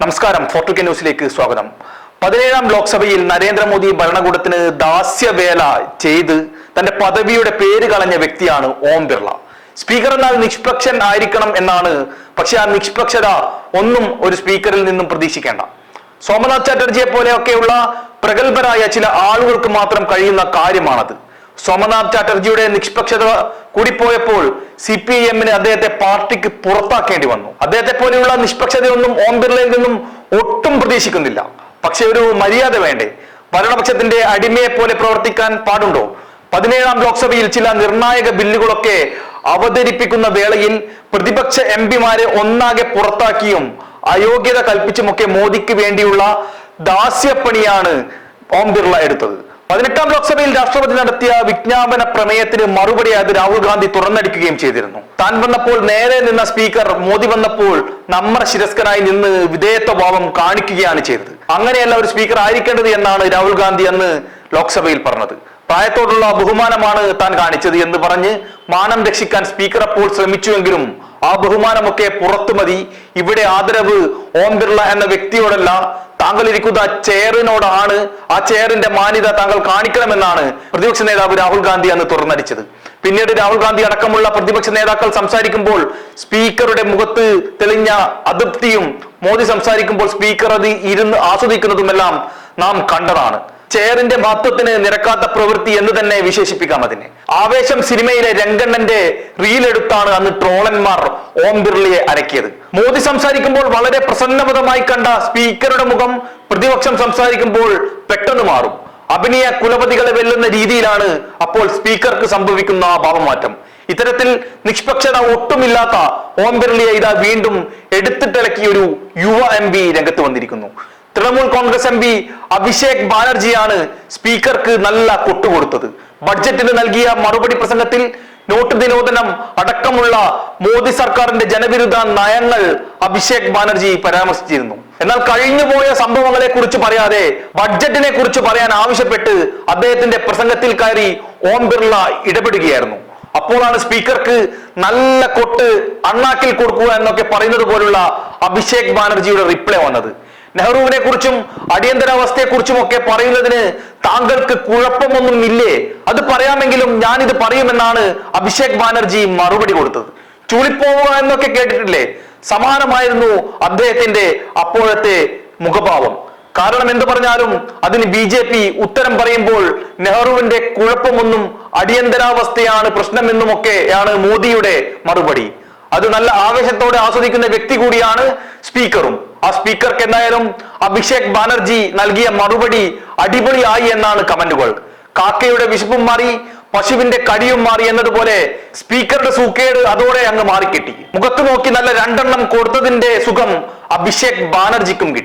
നമസ്കാരം ഫോർട്ടുക്കെ ന്യൂസിലേക്ക് സ്വാഗതം. പതിനേഴാം ലോക്സഭയിൽ നരേന്ദ്രമോദി ഭരണകൂടത്തിന് ദാസ്യവേല ചെയ്ത് തന്റെ പദവിയുടെ പേര് കളഞ്ഞ വ്യക്തിയാണ് ഓം ബിർള. സ്പീക്കർ എന്നാൽ നിഷ്പക്ഷൻ ആയിരിക്കണം എന്നാണ് പക്ഷെ ആ നിഷ്പക്ഷത ഒന്നും ഒരു സ്പീക്കറിൽ നിന്നും പ്രതീക്ഷിക്കേണ്ട. സോമനാഥ് ചാറ്റർജിയെ പോലെയൊക്കെയുള്ള പ്രഗത്ഭരായ ചില ആളുകൾക്ക് മാത്രം കഴിയുന്ന കാര്യമാണത്. സോമനാഥ് ചാറ്റർജിയുടെ നിഷ്പക്ഷത കൂടിപ്പോയപ്പോൾ സി പി എമ്മിന് അദ്ദേഹത്തെ പാർട്ടിക്ക് പുറത്താക്കേണ്ടി വന്നു. അദ്ദേഹത്തെ പോലെയുള്ള നിഷ്പക്ഷതയൊന്നും ഓം ബിർളയിൽ നിന്നും ഒട്ടും പ്രതീക്ഷിക്കുന്നില്ല. പക്ഷെ ഒരു മര്യാദ വേണ്ടേ? ഭരണപക്ഷത്തിന്റെ അടിമയെ പോലെ പ്രവർത്തിക്കാൻ പാടുണ്ടോ? പതിനേഴാം ലോക്സഭയിൽ ചില നിർണായക ബില്ലുകളൊക്കെ അവതരിപ്പിക്കുന്ന വേളയിൽ പ്രതിപക്ഷ എം പിമാരെ ഒന്നാകെ പുറത്താക്കിയും അയോഗ്യത കൽപ്പിച്ചുമൊക്കെ മോദിക്ക് വേണ്ടിയുള്ള ദാസ്യപ്പണിയാണ് ഓം ബിർള എടുത്തത്. പതിനെട്ടാം ലോക്സഭയിൽ രാഷ്ട്രപതി നടത്തിയ വിജ്ഞാപന പ്രമേയത്തിന് മറുപടിയായത് രാഹുൽ ഗാന്ധി തുറന്നടിക്കുകയും ചെയ്തിരുന്നു. താൻ വന്നപ്പോൾ നേരെ നിന്ന സ്പീക്കർ മോദി വന്നപ്പോൾ നമ്മർ ശിരസ്കനായി നിന്ന് വിധേയത്വ ഭാവം കാണിക്കുകയാണ് ചെയ്തത്. അങ്ങനെയല്ല ഒരു സ്പീക്കർ ആയിരിക്കേണ്ടത് എന്നാണ് രാഹുൽ ഗാന്ധി അന്ന് ലോക്സഭയിൽ പറഞ്ഞത്. പ്രായത്തോടുള്ള ബഹുമാനമാണ് താൻ കാണിച്ചത് എന്ന് പറഞ്ഞ് മാനം രക്ഷിക്കാൻ സ്പീക്കർ അപ്പോൾ ശ്രമിച്ചുവെങ്കിലും ആ ബഹുമാനമൊക്കെ പുറത്തു മതി ഇവിടെ ആദരവ് ഓം ബിർള എന്ന വ്യക്തിയോടല്ല താങ്കൾ ഇരിക്കുന്ന ചെയറിനോടാണ് ആ ചെയറിന്റെ മാന്യത താങ്കൾ കാണിക്കണമെന്നാണ് പ്രതിപക്ഷ നേതാവ് രാഹുൽ ഗാന്ധി അന്ന് തുറന്നടിച്ചത്. പിന്നീട് രാഹുൽ ഗാന്ധി അടക്കമുള്ള പ്രതിപക്ഷ നേതാക്കൾ സംസാരിക്കുമ്പോൾ സ്പീക്കറുടെ മുഖത്ത് തെളിഞ്ഞ അതൃപ്തിയും മോദി സംസാരിക്കുമ്പോൾ സ്പീക്കർ അത് ഇരുന്ന് ആസ്വദിക്കുന്നതുമെല്ലാം നാം കണ്ടതാണ്. ചെയറിന്റെ മഹത്വത്തിന് നിരക്കാത്ത പ്രവൃത്തി എന്ന് തന്നെ വിശേഷിപ്പിക്കാം അതിനെ. ആവേശം സിനിമയിലെ രംഗണ്ണന്റെ റീൽ എടുത്താണ് അന്ന് ട്രോളന്മാർ ഓം ബിർളയെ അരക്കിയത് മോദി സംസാരിക്കുമ്പോൾ വളരെ പ്രസന്നപദമായി കണ്ട സ്പീക്കറുടെ മുഖം പ്രതിപക്ഷം സംസാരിക്കുമ്പോൾ പെട്ടെന്ന് മാറും. അഭിനയ കുലപതികളെ വെല്ലുന്ന രീതിയിലാണ് അപ്പോൾ സ്പീക്കർക്ക് സംഭവിക്കുന്ന ഭാവമാറ്റം. ഇത്തരത്തിൽ നിഷ്പക്ഷത ഒട്ടുമില്ലാത്ത ഓം ബിർളിയെ ഇതാ വീണ്ടും എടുത്തിട്ടിളക്കിയ ഒരു യുവ എം പി രംഗത്ത് വന്നിരിക്കുന്നു. തൃണമൂൽ കോൺഗ്രസ് എം പി അഭിഷേക് ബാനർജിയാണ് സ്പീക്കർക്ക് നല്ല കൊട്ടുകൊടുത്തത്. ബഡ്ജറ്റിന് നൽകിയ മറുപടി പ്രസംഗത്തിൽ നോട്ട് നിരോധനം അടക്കമുള്ള മോദി സർക്കാരിന്റെ ജനവിരുദ്ധ നയങ്ങൾ അഭിഷേക് ബാനർജി പരാമർശിച്ചിരുന്നു. എന്നാൽ കഴിഞ്ഞുപോയ സംഭവങ്ങളെ കുറിച്ച് പറയാതെ ബഡ്ജറ്റിനെ കുറിച്ച് പറയാൻ ആവശ്യപ്പെട്ട് അദ്ദേഹത്തിന്റെ പ്രസംഗത്തിൽ കയറി ഓം ബിർള ഇടപെടുകയായിരുന്നു. അപ്പോഴാണ് സ്പീക്കർക്ക് നല്ല കൊട്ട് അണ്ണാക്കിൽ കൊടുക്കുക എന്നൊക്കെ പറയുന്നത് പോലുള്ള അഭിഷേക് ബാനർജിയുടെ റിപ്ലൈ വന്നത്. നെഹ്റുവിനെ കുറിച്ചും അടിയന്തരാവസ്ഥയെ കുറിച്ചും ഒക്കെ പറയുന്നതിന് താങ്കൾക്ക് കുഴപ്പമൊന്നും ഇല്ലേ അത് പറയാമെങ്കിലും ഞാൻ ഇത് പറയുമെന്നാണ് അഭിഷേക് ബാനർജി മറുപടി കൊടുത്തത്. ചൂളിപ്പോവുക എന്നൊക്കെ കേട്ടിട്ടില്ലേ? സമാനമായിരുന്നു അദ്ദേഹത്തിന്റെ അപ്പോഴത്തെ മുഖഭാവം. കാരണം എന്ത് പറഞ്ഞാലും അതിന് ബി ജെ പി ഉത്തരം പറയുമ്പോൾ നെഹ്റുവിന്റെ കുഴപ്പമൊന്നും അടിയന്തരാവസ്ഥയാണ് പ്രശ്നമെന്നുമൊക്കെയാണ് മോദിയുടെ മറുപടി. അത് നല്ല ആവേശത്തോടെ ആസ്വദിക്കുന്ന വ്യക്തി കൂടിയാണ് സ്പീക്കറും. ആ സ്പീക്കർക്ക് എന്തായാലും അഭിഷേക് ബാനർജി നൽകിയ മറുപടി അടിപൊളിയായി എന്നാണ് കമന്റുകൾ. കാക്കയുടെ വിശപ്പും മാറി പശുവിന്റെ കടിയും മാറി എന്നതുപോലെ സ്പീക്കറുടെ സൂക്കേട് അതോടെ അങ്ങ് മാറിക്കിട്ടി. മുഖത്ത് നോക്കി നല്ല രണ്ടെണ്ണം കൊടുത്തതിന്റെ സുഖം അഭിഷേക് ബാനർജിക്കും കിട്ടി.